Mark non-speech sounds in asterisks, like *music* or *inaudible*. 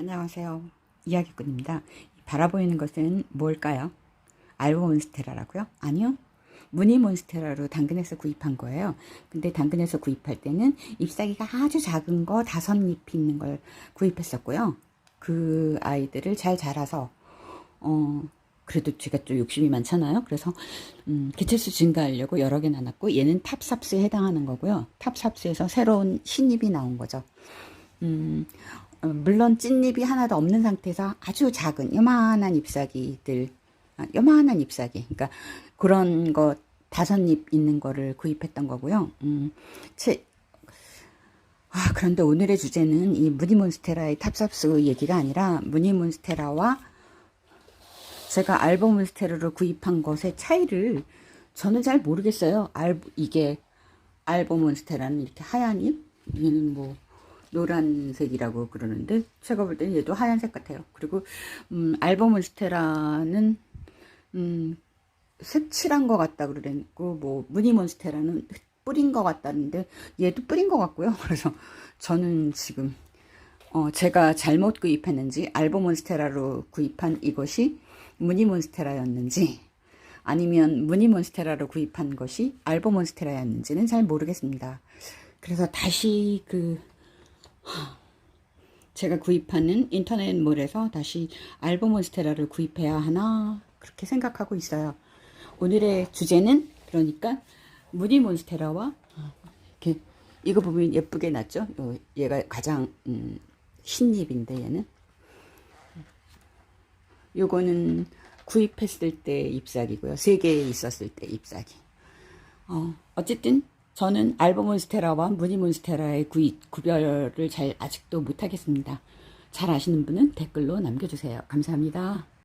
안녕하세요. 이야기꾼입니다. 바라보이는 것은 뭘까요? 알보 몬스테라라고요? 아니요. 무늬 몬스테라로 당근에서 구입한 거예요. 근데 당근에서 구입할 때는 잎사귀가 아주 작은 거 다섯 잎 있는 걸 구입했었고요. 그 아이들을 잘 자라서 어 그래도 제가 좀 욕심이 많잖아요. 그래서 음, 개체수 증가하려고 여러 개 나눴고 얘는 탑삽스에 해당하는 거고요. 탑삽스에서 새로운 신잎이 나온 거죠. 음, 어, 물론 찐잎이 하나도 없는 상태에서 아주 작은 요만한 잎사귀들 아, 요만한 잎사귀 그러니까 그런 거 다섯 잎 있는 거를 구입했던 거고요. 음, 제, 아, 그런데 오늘의 주제는 이 무늬몬스테라의 탑삽스 얘기가 아니라 무늬몬스테라와 제가 알보몬스테라를 구입한 것의 차이를 저는 잘 모르겠어요. 알 이게 알보몬스테라는 이렇게 하얀 잎, 얘는 뭐 노란색이라고 그러는데 제가 볼 때는 얘도 하얀색 같아요. 그리고 음, 알보몬스테라는 음, 색칠한 것 같다 그랬고 뭐 무늬몬스테라는 뿌린 것 같다는데 얘도 뿌린 것 같고요. *laughs* 그래서 저는 지금 어, 제가 잘못 구입했는지 알보몬스테라로 구입한 이것이 무늬몬스테라였는지 아니면 무늬몬스테라로 구입한 것이 알보몬스테라였는지는 잘 모르겠습니다. 그래서 다시 그 제가 구입하는 인터넷몰에서 다시 알보몬스테라를 구입해야 하나 그렇게 생각하고 있어요. 오늘의 주제는 그러니까 무늬몬스테라와 이렇게 이거 보면 예쁘게 났죠? 요- 얘가 가장 음, 신잎인데 얘는 요거는 구입했을 때 잎사귀고요. 세 개 있었을 때 잎사귀. 어, 어쨌든 저는 알보몬스테라와 무늬몬스테라의 구별을 잘 아직도 못하겠습니다. 잘 아시는 분은 댓글로 남겨주세요. 감사합니다.